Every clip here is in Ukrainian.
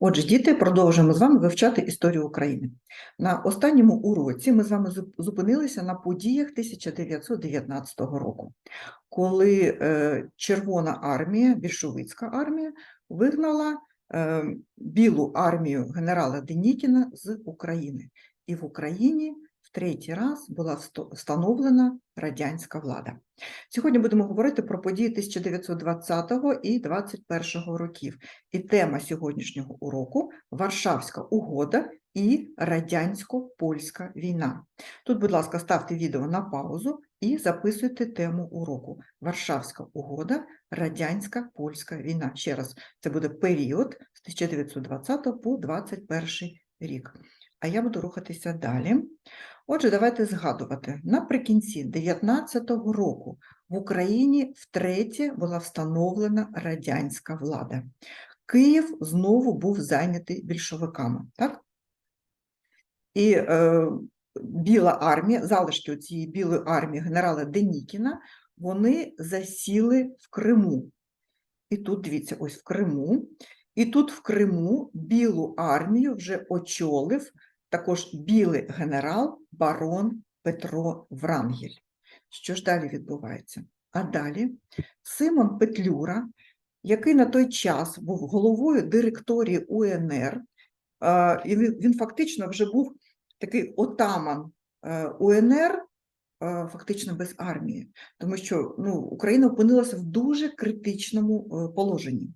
Отже, діти, продовжуємо з вами вивчати історію України. На останньому уроці ми з вами зупинилися на подіях 1919 року, коли е, Червона армія, більшовицька армія, вигнала е, білу армію генерала Денікіна з України. І в Україні в третій раз була встановлена радянська влада. Сьогодні будемо говорити про події 1920 і 21 років. І тема сьогоднішнього уроку Варшавська угода і радянсько-польська війна. Тут, будь ласка, ставте відео на паузу і записуйте тему уроку Варшавська угода, радянська польська війна. Ще раз, це буде період з 1920 по 21 рік. А я буду рухатися далі. Отже, давайте згадувати. Наприкінці 19-го року в Україні втретє була встановлена радянська влада. Київ знову був зайнятий більшовиками, так? І е, Біла армія, залишки цієї білої армії генерала Денікіна, вони засіли в Криму. І тут, дивіться, ось в Криму. І тут в Криму білу армію вже очолив також білий генерал барон Петро Врангель. Що ж далі відбувається? А далі Симон Петлюра, який на той час був головою директорії УНР, і він, він фактично вже був такий отаман е, УНР, е, фактично без армії, тому що ну, Україна опинилася в дуже критичному е, положенні.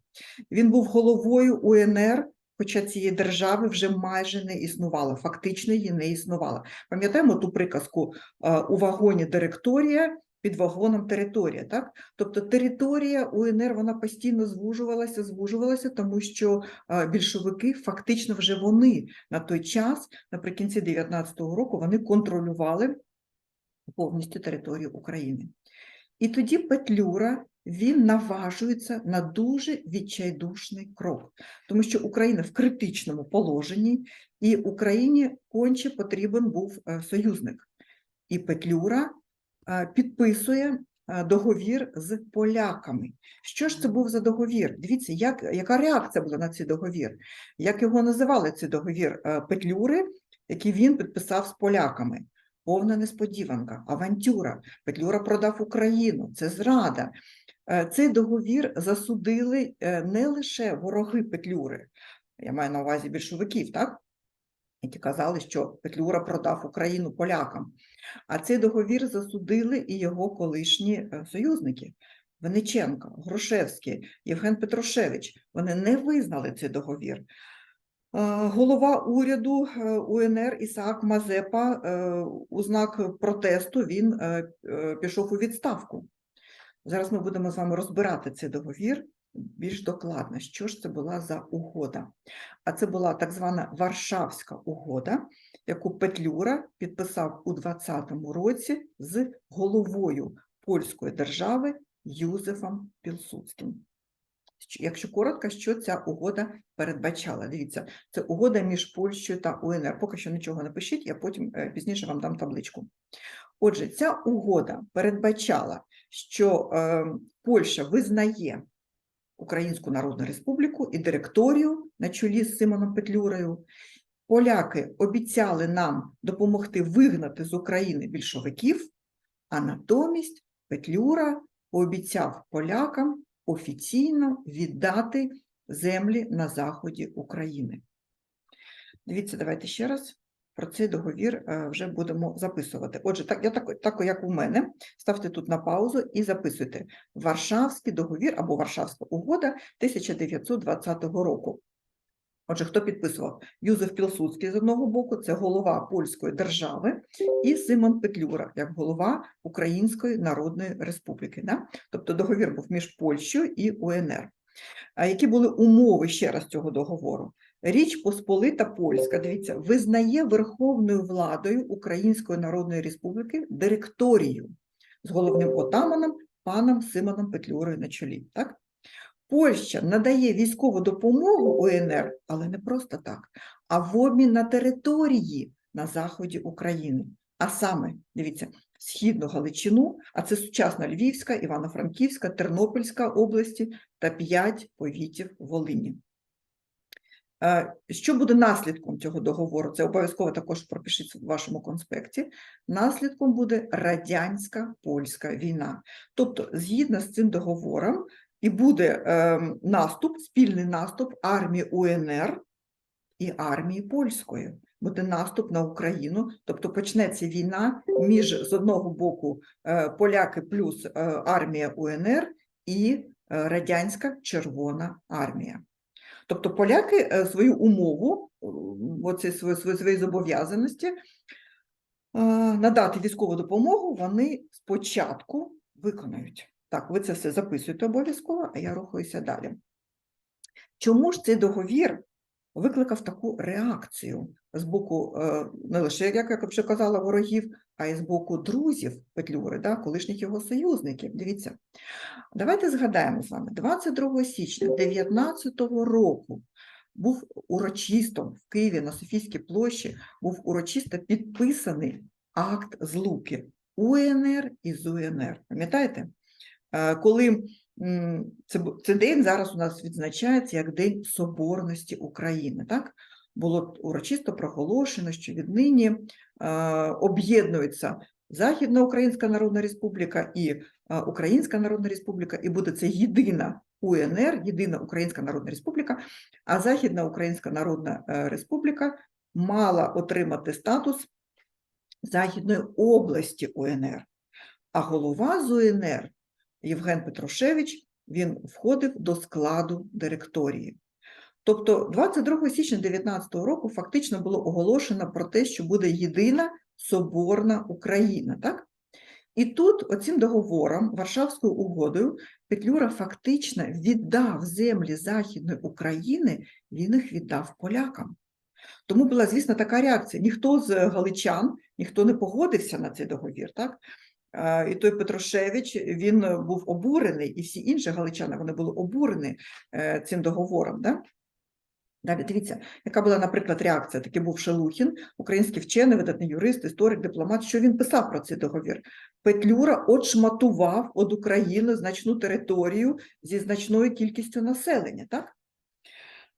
Він був головою УНР, хоча цієї держави вже майже не існувало, фактично її не існувало. Пам'ятаємо ту приказку е, у вагоні директорія, під вагоном територія, так? Тобто територія УНР вона постійно звужувалася, звужувалася, тому що е, більшовики фактично вже вони на той час, наприкінці 19-го року, вони контролювали повністю територію України. І тоді Петлюра він наважується на дуже відчайдушний крок, тому що Україна в критичному положенні, і Україні конче потрібен був е, союзник. І Петлюра е, підписує е, договір з поляками. Що ж це був за договір? Дивіться, як, яка реакція була на цей договір? Як його називали цей договір Петлюри, який він підписав з поляками? Повна несподіванка, авантюра. Петлюра продав Україну, це зрада. Е, Цей договір засудили е, не лише вороги Петлюри, я маю на увазі більшовиків, так? які казали, що Петлюра продав Україну полякам. А цей договір засудили і його колишні е, союзники. Вениченко, Грушевський, Євген Петрушевич. Вони не визнали цей договір. Голова уряду УНР Ісаак Мазепа у знак протесту він пішов у відставку. Зараз ми будемо з вами розбирати цей договір більш докладно, що ж це була за угода. А це була так звана Варшавська угода, яку Петлюра підписав у 20-му році з головою польської держави Юзефом Пілсудським. Якщо коротко, що ця угода передбачала? Дивіться, це угода між Польщею та УНР. Поки що нічого не пишіть, я потім е, пізніше вам дам табличку. Отже, ця угода передбачала, що е, Польща визнає Українську Народну Республіку і директорію на чолі з Симоном Петлюрою. Поляки обіцяли нам допомогти вигнати з України більшовиків, а натомість Петлюра пообіцяв полякам офіційно віддати землі на заході України. Дивіться, давайте ще раз про цей договір е, вже будемо записувати. Отже, так, я так, так як у мене, ставте тут на паузу і записуйте Варшавський договір або Варшавська угода 1920 року. Отже, хто підписував? Юзеф Пілсудський з одного боку, це голова польської держави, і Симон Петлюра, як голова Української Народної Республіки. Да? Тобто договір був між Польщею і УНР. А які були умови ще раз цього договору? Річ Посполита Польська, дивіться, визнає верховною владою Української Народної Республіки директорію з головним отаманом паном Симоном Петлюрою на чолі. Так? Польща надає військову допомогу УНР, але не просто так, а в обмін на території на заході України. А саме, дивіться, Східну Галичину, а це сучасна Львівська, Івано-Франківська, Тернопільська області та п'ять повітів Волині. Е, Що буде наслідком цього договору? Це обов'язково також пропишіть в вашому конспекті. Наслідком буде радянська польська війна. Тобто, згідно з цим договором, і буде е, наступ, спільний наступ армії УНР і армії польської. Буде наступ на Україну, тобто почнеться війна між з одного боку е, поляки плюс армія УНР і радянська Червона армія. Тобто поляки е, свою умову, е, оці свої, свої, свої зобов'язаності е, надати військову допомогу, вони спочатку виконають. Так, ви це все записуєте обов'язково, а я рухаюся далі. Чому ж цей договір викликав таку реакцію з боку е, не лише, як я вже казала, ворогів, а й з боку друзів Петлюри, да, колишніх його союзників? Дивіться, давайте згадаємо з вами, 22 січня 2019 року був урочисто в Києві на Софійській площі був урочисто підписаний акт злуки УНР і ЗУНР. Пам'ятаєте? Е, Коли це, цей день зараз у нас відзначається як День Соборності України, так? Було урочисто проголошено, що віднині е, об'єднуються Західна Українська Народна Республіка і е, Українська Народна Республіка, і буде це єдина УНР, єдина Українська Народна Республіка, а Західна Українська Народна е, Республіка мала отримати статус Західної області УНР. А голова з УНР Євген Петрушевич він входив до складу директорії. Тобто 22 січня 2019 року фактично було оголошено про те, що буде єдина соборна Україна. Так? І тут, оцим договором, Варшавською угодою, Петлюра фактично віддав землі Західної України, він їх віддав полякам. Тому була, звісно, така реакція. Ніхто з галичан, ніхто не погодився на цей договір. Так? І той Петрушевич він був обурений, і всі інші галичани вони були обурені е, цим договором. Да? Далі дивіться, яка була, наприклад, реакція. Такий був Шелухін, український вчений, видатний юрист, історик, дипломат. Що він писав про цей договір? Петлюра отшматував від України значну територію зі значною кількістю населення. Так?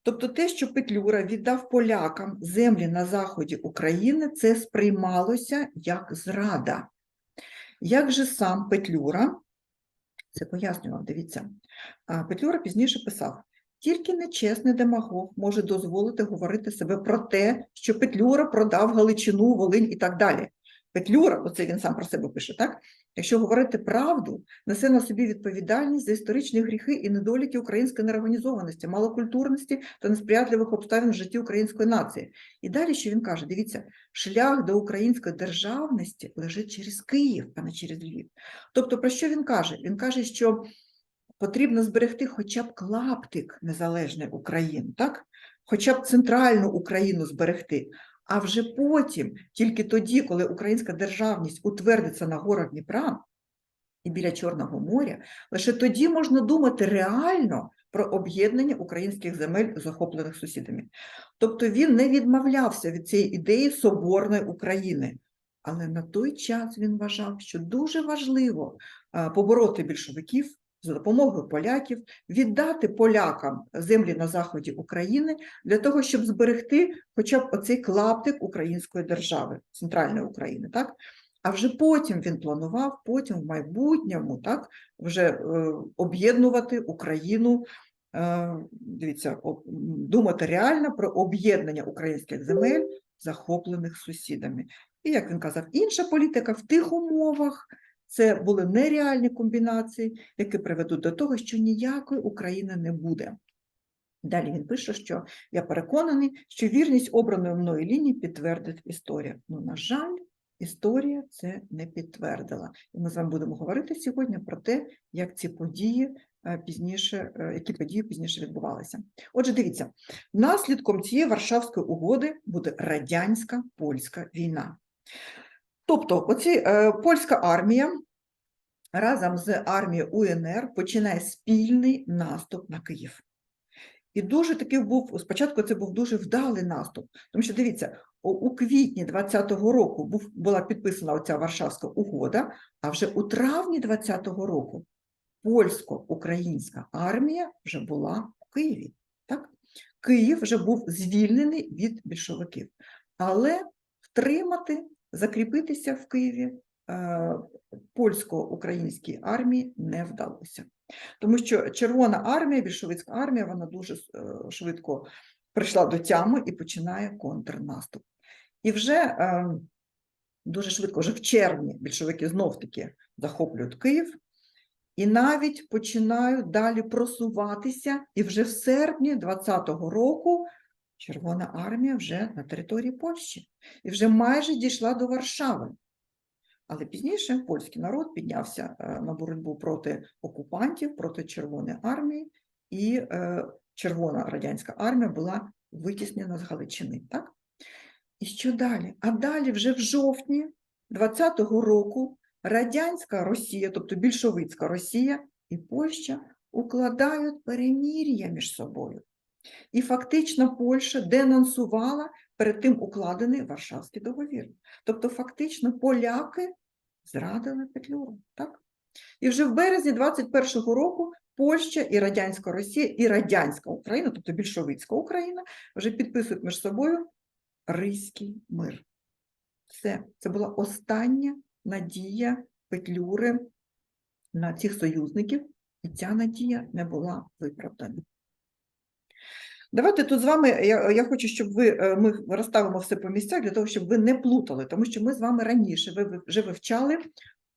Тобто те, що Петлюра віддав полякам землі на заході України, це сприймалося як зрада. Як же сам Петлюра, це пояснював, дивіться, Петлюра пізніше писав, тільки нечесний демагог може дозволити говорити себе про те, що Петлюра продав Галичину, Волинь і так далі. Петлюра, оце він сам про себе пише, так? Якщо говорити правду, несе на собі відповідальність за історичні гріхи і недоліки української неорганізованості, малокультурності та несприятливих обставин в житті української нації. І далі що він каже: дивіться, шлях до української державності лежить через Київ, а не через Львів. Тобто, про що він каже? Він каже, що потрібно зберегти хоча б клаптик незалежної України, так? хоча б центральну Україну зберегти. А вже потім, тільки тоді, коли українська державність утвердиться на горах Дніпра і біля Чорного моря, лише тоді можна думати реально про об'єднання українських земель, захоплених сусідами. Тобто він не відмовлявся від цієї ідеї соборної України. Але на той час він вважав, що дуже важливо побороти більшовиків за допомогою поляків, віддати полякам землі на заході України для того, щоб зберегти хоча б оцей клаптик української держави, центральної України, так? А вже потім він планував, потім в майбутньому, так, вже е, об'єднувати Україну, е, дивіться, об- думати реально про об'єднання українських земель, захоплених сусідами. І як він казав, інша політика в тих умовах. Це були нереальні комбінації, які приведуть до того, що ніякої України не буде. Далі він пише, що я переконаний, що вірність обраної мною лінії підтвердить історія. Ну, на жаль, історія це не підтвердила. І ми з вами будемо говорити сьогодні про те, як ці події е, пізніше, е, які події пізніше відбувалися. Отже, дивіться, наслідком цієї Варшавської угоди буде радянська польська війна. Тобто, оці е, польська армія разом з армією УНР починає спільний наступ на Київ. І дуже такий був, спочатку це був дуже вдалий наступ, тому що дивіться, у- квітні 20-го року був, була підписана оця Варшавська угода, а вже у травні 20-го року польсько-українська армія вже була у Києві. Так? Київ вже був звільнений від більшовиків, але втримати, закріпитися в Києві е, польсько-українській армії не вдалося. Тому що Червона армія, більшовицька армія, вона дуже е, швидко прийшла до тями і починає контрнаступ. І вже е, дуже швидко, вже в червні, більшовики знов-таки захоплюють Київ і навіть починають далі просуватися, і вже в серпні 20-го року Червона армія вже на території Польщі і вже майже дійшла до Варшави. Але пізніше польський народ піднявся е, на боротьбу проти окупантів, проти Червоної армії, і е, Червона радянська армія була витіснена з Галичини. Так? І що далі? А далі, вже в жовтні 20-го року, радянська Росія, тобто більшовицька Росія і Польща укладають перемір'я між собою. І фактично Польща денонсувала перед тим укладений Варшавський договір. Тобто, фактично, поляки зрадили Петлюру. Так? І вже в березні 21-го року Польща і Радянська Росія, і Радянська Україна, тобто більшовицька Україна, вже підписують між собою Ризький мир. Все, це була остання надія Петлюри на цих союзників, і ця надія не була виправдана. Давайте тут з вами, я, я хочу, щоб ви, е, ми розставимо все по місцях для того, щоб ви не плутали, тому що ми з вами раніше ви вже вивчали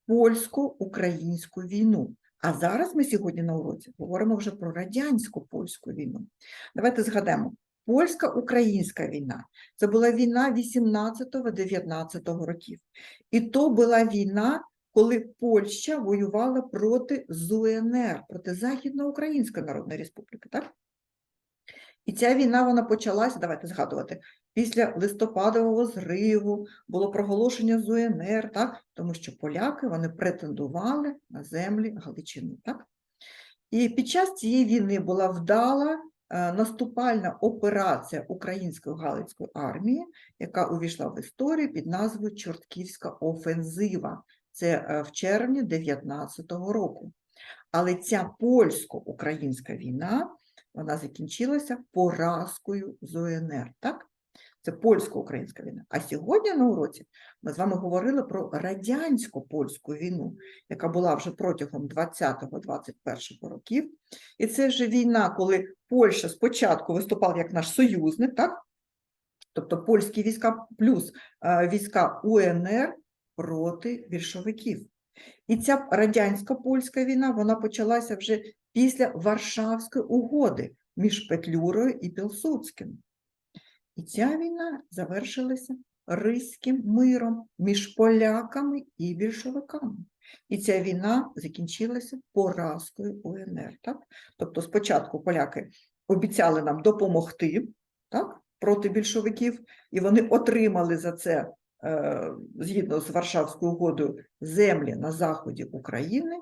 польсько-українську війну. А зараз ми сьогодні на уроці говоримо вже про радянсько-польську війну. Давайте згадаємо. Польська-українська війна це була війна 18-19 років. І то була війна, коли Польща воювала проти ЗУНР, проти Західноукраїнської Народної Республіки. Так? І ця війна вона почалася, давайте згадувати, після листопадового зриву було проголошення ЗУНР, так? тому що поляки вони претендували на землі Галичини. Так? І під час цієї війни була вдала е, наступальна операція Української Галицької армії, яка увійшла в історію під назвою Чортківська офензива. Це е, в червні 19-го року. Але ця польсько-українська війна вона закінчилася поразкою з УНР. Так? Це польсько-українська війна. А сьогодні на уроці ми з вами говорили про радянсько-польську війну, яка була вже протягом 20-21 років. І це вже війна, коли Польща спочатку виступала як наш союзник, так? тобто польські війська плюс е, війська УНР проти більшовиків. І ця радянська польська війна вона почалася вже після Варшавської угоди між Петлюрою і Пілсудським. І ця війна завершилася Ризьким миром між поляками і більшовиками. І ця війна закінчилася поразкою УНР. Так? Тобто спочатку поляки обіцяли нам допомогти так, проти більшовиків, і вони отримали за це, е, згідно з Варшавською угодою, землі на заході України,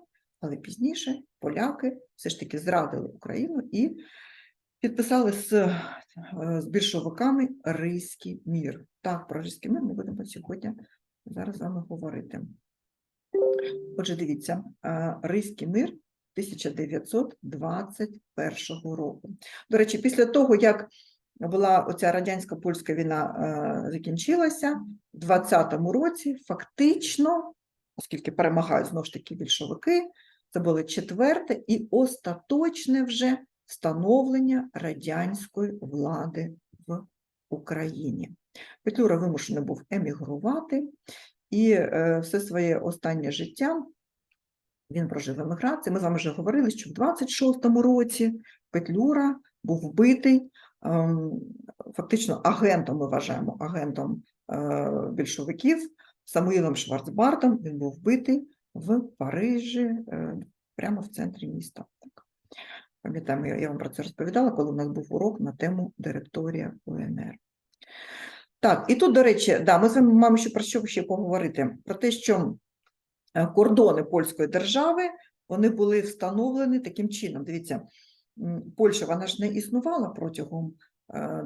але пізніше поляки все ж таки зрадили Україну і підписали з, е, з більшовиками Ризький мір. Так, про Ризький мір ми будемо сьогодні зараз з вами говорити. Отже, дивіться, е, Ризький мир 1921 року. До речі, після того, як була оця радянська польська війна е, закінчилася, в 20-му році фактично, оскільки перемагають знову ж таки більшовики, це було четверте і остаточне вже встановлення радянської влади в Україні. Петлюра вимушений був емігрувати, і е, все своє останнє життя він прожив в еміграції. Ми з вами вже говорили, що в 26-му році Петлюра був вбитий ем, фактично агентом, ми вважаємо, агентом е, більшовиків Самуїлом Шварцбартом. Він був вбитий в Парижі, е, прямо в центрі міста. Так. Пам'ятаємо, я вам про це розповідала, коли у нас був урок на тему директорія УНР. Так, і тут, до речі, да, ми з вами маємо ще про що ще поговорити? Про те, що е, кордони польської держави вони були встановлені таким чином. Дивіться, Польща вона ж не існувала протягом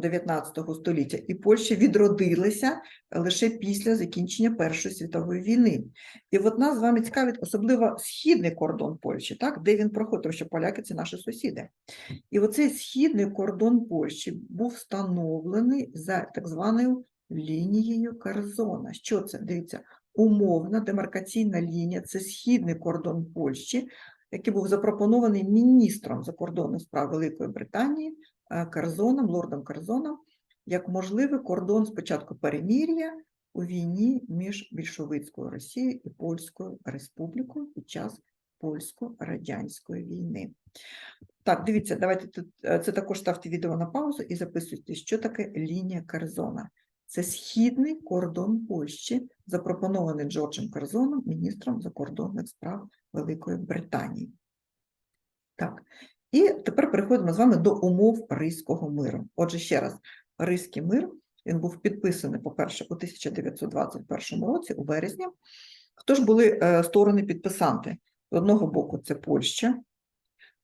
19 століття, і Польща відродилася лише після закінчення Першої світової війни. І от нас з вами цікавить особливо східний кордон Польщі, так, де він проходить, тому що поляки це наші сусіди. І оцей східний кордон Польщі був встановлений за так званою лінією Карзона. Що це? Дивіться, умовна демаркаційна лінія це східний кордон Польщі, який був запропонований міністром закордонних справ Великої Британії е, Карзоном, лордом Карзоном, як можливий кордон спочатку перемір'я у війні між більшовицькою Росією і Польською Республікою під час польсько-радянської війни. Так, дивіться, давайте тут е, це також ставте відео на паузу і записуйте, що таке лінія Карзона. Це східний кордон Польщі, запропонований Джорджем Карзоном, міністром закордонних справ Великої Британії. Так, і тепер переходимо з вами до умов Ризького миру. Отже, ще раз, Ризький мир він був підписаний, по-перше, у 1921 році, у березні. Хто ж були е, сторони підписанти? З одного боку, це Польща,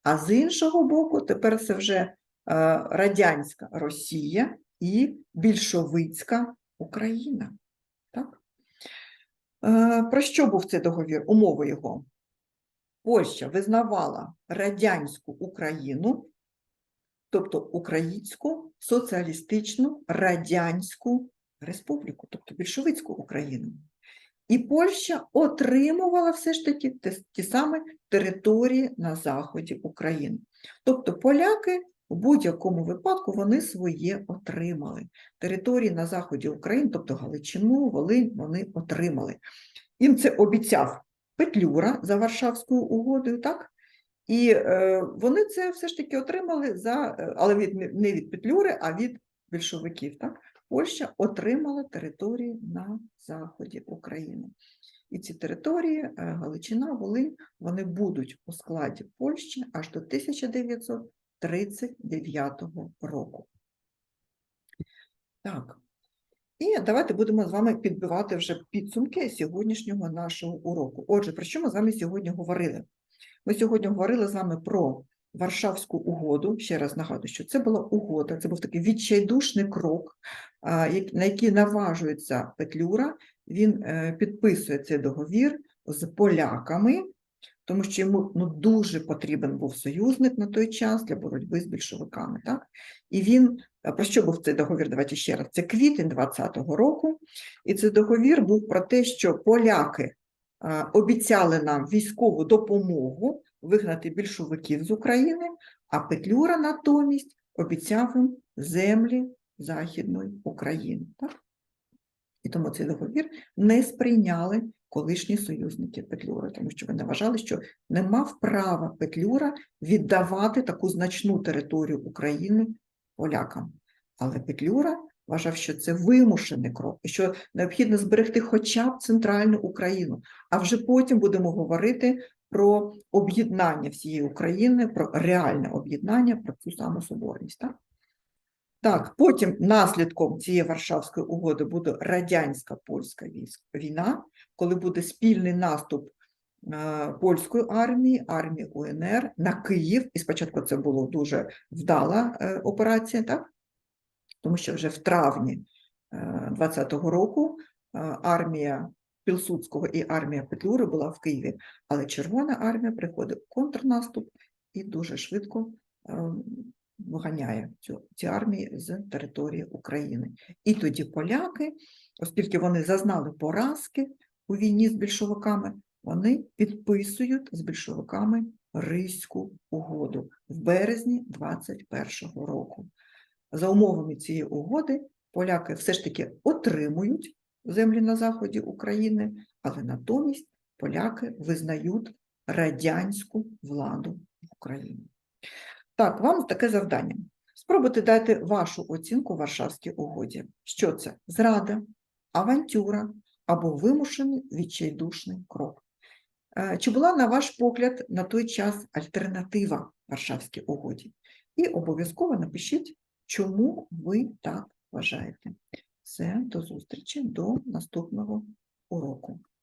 а з іншого боку, тепер це вже е, радянська Росія і більшовицька Україна. Так? Е, Про що був цей договір? Умови його. Польща визнавала радянську Україну, тобто Українську соціалістичну радянську республіку, тобто більшовицьку Україну. І Польща отримувала все ж таки ті самі території на заході України. Тобто поляки в будь-якому випадку вони своє отримали. Території на заході України, тобто Галичину, Волинь, вони отримали. Їм це обіцяв Петлюра за Варшавською угодою, так? І е, вони це все ж таки отримали за, е, але від не- від Петлюри, а від більшовиків. Так? Польща отримала території на заході України. І ці території, е, Галичина, Волинь, вони будуть у складі Польщі аж до 1939 року. Так. І давайте будемо з вами підбивати вже підсумки сьогоднішнього нашого уроку. Отже, про що ми з вами сьогодні говорили? Ми сьогодні говорили з вами про Варшавську угоду. Ще раз нагадую, що це була угода, це був такий відчайдушний крок, на який наважується Петлюра. Він е, підписує цей договір з поляками, тому що йому ну, дуже потрібен був союзник на той час для боротьби з більшовиками. Так? І він Про що був цей договір? Давайте ще раз. Це квітень 20-го року, і цей договір був про те, що поляки а, обіцяли нам військову допомогу вигнати більшовиків з України, а Петлюра натомість обіцяв їм землі Західної України. Так? І тому цей договір не сприйняли колишні союзники Петлюри, тому що вони вважали, що не мав права Петлюра віддавати таку значну територію України полякам. Але Петлюра вважав, що це вимушений крок, і що необхідно зберегти хоча б центральну Україну. А вже потім будемо говорити про об'єднання всієї України, про реальне об'єднання, про цю саму соборність. Так? Так, потім наслідком цієї Варшавської угоди буде радянська польська війна, коли буде спільний наступ е, польської армії, армії УНР на Київ. І спочатку це була дуже вдала е, операція, так? тому що вже в травні 20-го року е, армія Пілсудського і армія Петлюри була в Києві, але Червона армія приходить в контрнаступ і дуже швидко е, виганяє цю, ці армії з території України. І тоді поляки, оскільки вони зазнали поразки у війні з більшовиками, вони підписують з більшовиками Ризьку угоду в березні 21-го року. За умовами цієї угоди поляки все ж таки отримують землі на заході України, але натомість поляки визнають радянську владу в Україні. Так, вам таке завдання. Спробуйте дати вашу оцінку Варшавській угоді. Що це? Зрада, авантюра або вимушений відчайдушний крок. Е, Чи була, на ваш погляд, на той час альтернатива Варшавській угоді? І обов'язково напишіть, чому ви так вважаєте. Все, до зустрічі, до наступного уроку.